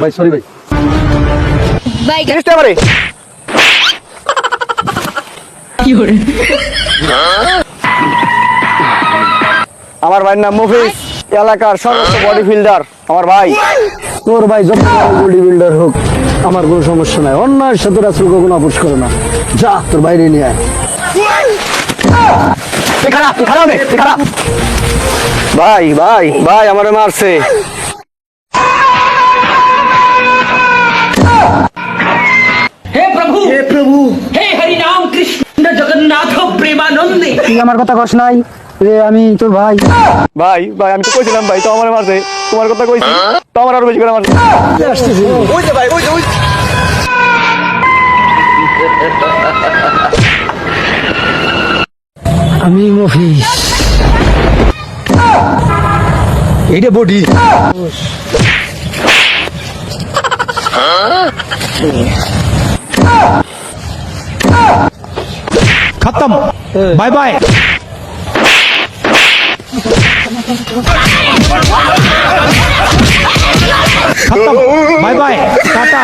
ভাই সরি ভাই। বাইক জিনিসটা আমারে? আমার ভাইয়ের নাম মফিজ এলাকার সর্বোচ্চ বডি ফিল্ডার আমার ভাই। তোর ভাই যত বডি বিল্ডার হোক আমার কোনো সমস্যা নাই। অন্যায়ের সাথে রাসুল কখনো আপোষ করে না। যা তোর বাইরে নিয়ে আয়। ভাই ভাই ভাই আমারে মারছে। হে প্রভু হে প্রভু। হে হরি নাম কৃষ্ণ জগন্নাথ প্রেমানন্দে। তুই আমার কথা কস নাই রে আমি তোর ভাই। ভাই ভাই আমি তো কইছিলাম ভাই তো আমার মারছে। তোমার কথা কইছি তো আমার আরও বেশি করে মারছে। ওই যে ভাই ওই যে ওই আমি মফিস এটা বডি। খতম। Bye bye. খতম। Bye bye. টাটা।